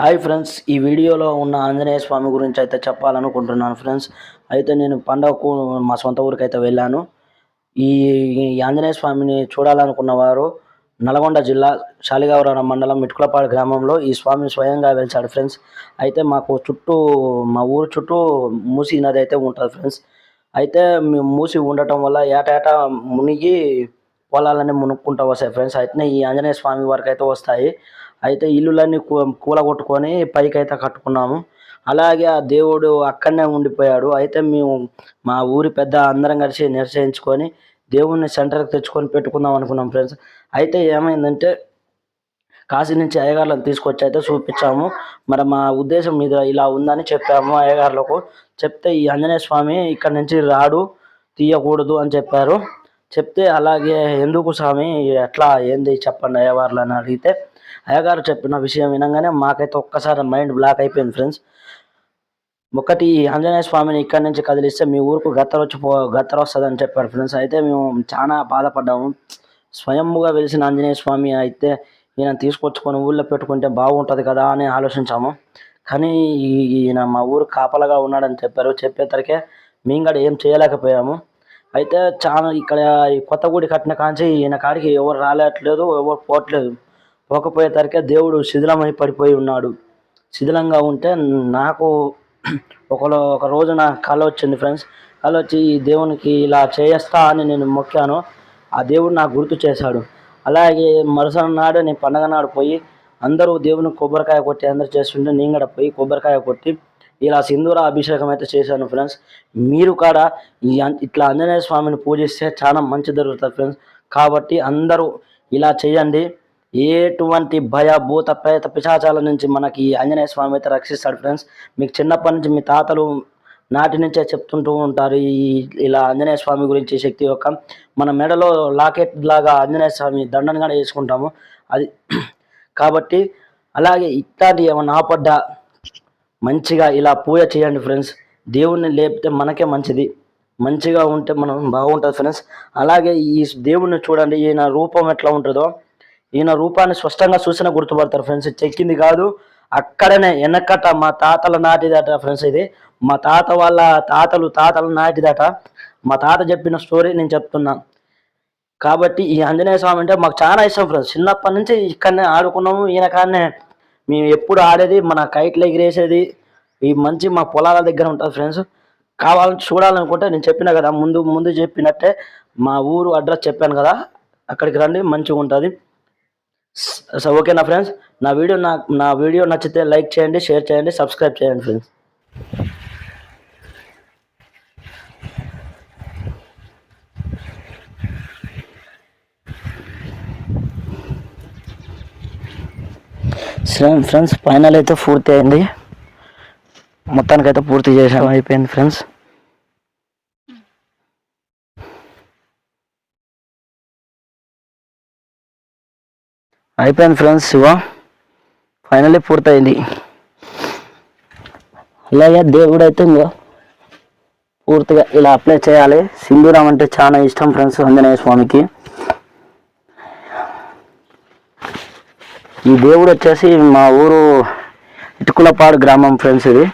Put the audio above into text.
Hi friends ఈ వీడియోలో ఉన్న ఆంజనేయ స్వామి గురించి అయితే చెప్పాలనుకుంటున్నాను ఫ్రెండ్స్. అయితే నేను పండగకు మా సొంత ఊరికి అయితే వెళ్ళాను. ఈ ఆంజనేయ స్వామిని చూడాలనుకున్న వారు నల్గొండ జిల్లా శాలిగావరం మండలం మిట్కులపాడు గ్రామంలో ఈ స్వామి స్వయంగా వెలిచాడు ఫ్రెండ్స్. అయితే మాకు చుట్టూ మా ఊరు చుట్టూ మూసి నది అయితే ఉంటుంది ఫ్రెండ్స్. అయితే మేము మూసి ఉండటం వల్ల ఏటేటా మునిగి పొలాలన్నీ మునుక్కుంటూ వస్తాయి ఫ్రెండ్స్. అయితే ఈ ఆంజనేయ స్వామి వరకు అయితే వస్తాయి. అయితే ఇల్లులన్నీ కూ కూలగొట్టుకొని పైకి అయితే కట్టుకున్నాము. అలాగే ఆ దేవుడు అక్కడనే ఉండిపోయాడు. అయితే మేము మా ఊరి పెద్ద అందరం కలిసి నిశ్చయించుకొని దేవుణ్ణి సెంటర్కి తెచ్చుకొని పెట్టుకుందాం అనుకున్నాం ఫ్రెండ్స్. అయితే ఏమైందంటే కాశీ నుంచి అయ్యగారులను తీసుకొచ్చి అయితే చూపించాము. మరి మా ఉద్దేశం మీద ఇలా ఉందని చెప్పాము అయ్యగారులకు. చెప్తే ఈ ఆంజనేయ స్వామి ఇక్కడ నుంచి రాడు తీయకూడదు అని చెప్పారు. చెప్తే అలాగే ఎందుకు స్వామి ఎట్లా ఏంది చెప్పండి అయ్యవార్లు అని అడిగితే అయ్యగారు చెప్పిన విషయం వినగానే మాకైతే ఒక్కసారి మైండ్ బ్లాక్ అయిపోయింది ఫ్రెండ్స్. ఒకటి ఈ ఆంజనేయ స్వామిని ఇక్కడి నుంచి కదిలిస్తే మీ ఊరుకు గత్తర వచ్చి పో గత్తర వస్తుందని చెప్పారు ఫ్రెండ్స్. అయితే మేము చాలా బాధపడ్డాము. స్వయంగా వెలిసిన ఆంజనేయ స్వామి అయితే ఈయన తీసుకొచ్చుకొని ఊళ్ళో పెట్టుకుంటే బాగుంటుంది కదా అని ఆలోచించాము. కానీ ఈయన మా ఊరు కాపలాగా ఉన్నాడని చెప్పారు. చెప్పేసరికే మేము కూడా ఏం చేయలేకపోయాము. అయితే చాలా ఇక్కడ ఈ కొత్త గుడి కట్టిన కాంచి ఈయన కాడికి ఎవరు రాలేట్లేదు ఎవరు పోవట్లేదు. పోకపోయేసరికి దేవుడు శిథిలమై పడిపోయి ఉన్నాడు. శిథిలంగా ఉంటే నాకు ఒకలో ఒక రోజు నా కళ వచ్చింది ఫ్రెండ్స్. కళ వచ్చి ఈ దేవునికి ఇలా చేస్తా అని నేను మొక్కాను. ఆ దేవుడు నాకు గుర్తు చేశాడు. అలాగే మరుసటి నాడు నేను పండగ నాడు పోయి అందరూ దేవుని కొబ్బరికాయ కొట్టి అందరూ చేస్తుంటే నేను కూడా పోయి కొబ్బరికాయ కొట్టి ఇలా సింధూర అభిషేకం అయితే చేశాను ఫ్రెండ్స్. మీరు కూడా ఈ ఇట్లా ఆంజనేయ స్వామిని పూజిస్తే చాలా మంచి జరుగుతుంది ఫ్రెండ్స్. కాబట్టి అందరూ ఇలా చేయండి. ఎటువంటి భయ భూత ప్రేత పిశాచాల నుంచి మనకి ఆంజనేయ స్వామి అయితే రక్షిస్తాడు ఫ్రెండ్స్ మీకు చిన్నప్పటి నుంచి మీ తాతలు నాటి నుంచే చెప్తుంటూ ఉంటారు ఈ ఇలా ఆంజనేయ స్వామి గురించి శక్తి యొక్క. మన మెడలో లాకెట్ లాగా ఆంజనేయ స్వామి దండను కూడా వేసుకుంటాము. అది కాబట్టి అలాగే ఇట్లాంటి ఏమన్నా ఆపడ్డ మంచిగా ఇలా పూజ చేయండి ఫ్రెండ్స్ దేవుణ్ణి లేపితే మనకే మంచిది. మంచిగా ఉంటే మనం బాగుంటుంది ఫ్రెండ్స్ అలాగే ఈ దేవుణ్ణి చూడండి ఈయన రూపం ఎట్లా ఉంటుందో. ఈయన రూపాన్ని స్పష్టంగా చూసినా గుర్తుపడతారు ఫ్రెండ్స్ చెక్కింది కాదు అక్కడనే వెనకట మా తాతల నాటిదట ఫ్రెండ్స్ ఇది. మా తాత వాళ్ళ తాతలు తాతల నాటిదట. మా తాత చెప్పిన స్టోరీ నేను చెప్తున్నా. కాబట్టి ఈ ఆంజనేయ స్వామి అంటే మాకు చాలా ఇష్టం ఫ్రెండ్స్ చిన్నప్పటి నుంచి ఇక్కడనే ఆడుకున్నాము ఈయన కాడనే మేము ఎప్పుడు ఆడేది మన కైట్లు ఎగిరేసేది. ఈ మంచి మా పొలాల దగ్గర ఉంటుంది ఫ్రెండ్స్ కావాలని చూడాలనుకుంటే నేను చెప్పిన కదా ముందు ముందు చెప్పినట్టే మా ఊరు అడ్రస్ చెప్పాను కదా అక్కడికి రండి మంచిగా ఉంటుంది సో ఓకేనా ఫ్రెండ్స్ నా వీడియో నా నా వీడియో నచ్చితే లైక్ చేయండి షేర్ చేయండి సబ్స్క్రైబ్ చేయండి ఫ్రెండ్స్ ఫ్రెండ్స్ ఫైనల్ అయితే పూర్తి అయింది. మొత్తానికైతే పూర్తి చేసాము అయిపోయింది ఫ్రెండ్స్ అయిపోయింది ఫ్రెండ్స్ శివ. ఫైనల్లీ పూర్తయింది. అలాగే దేవుడు అయితే ఇంకో పూర్తిగా ఇలా అప్లై చేయాలి. సింధూరం అంటే చాలా ఇష్టం ఫ్రెండ్స్ ఆంజనేయ స్వామికి. ఈ దేవుడు వచ్చేసి మా ఊరు ఇటుకులపాడు గ్రామం ఫ్రెండ్స్ ఇది.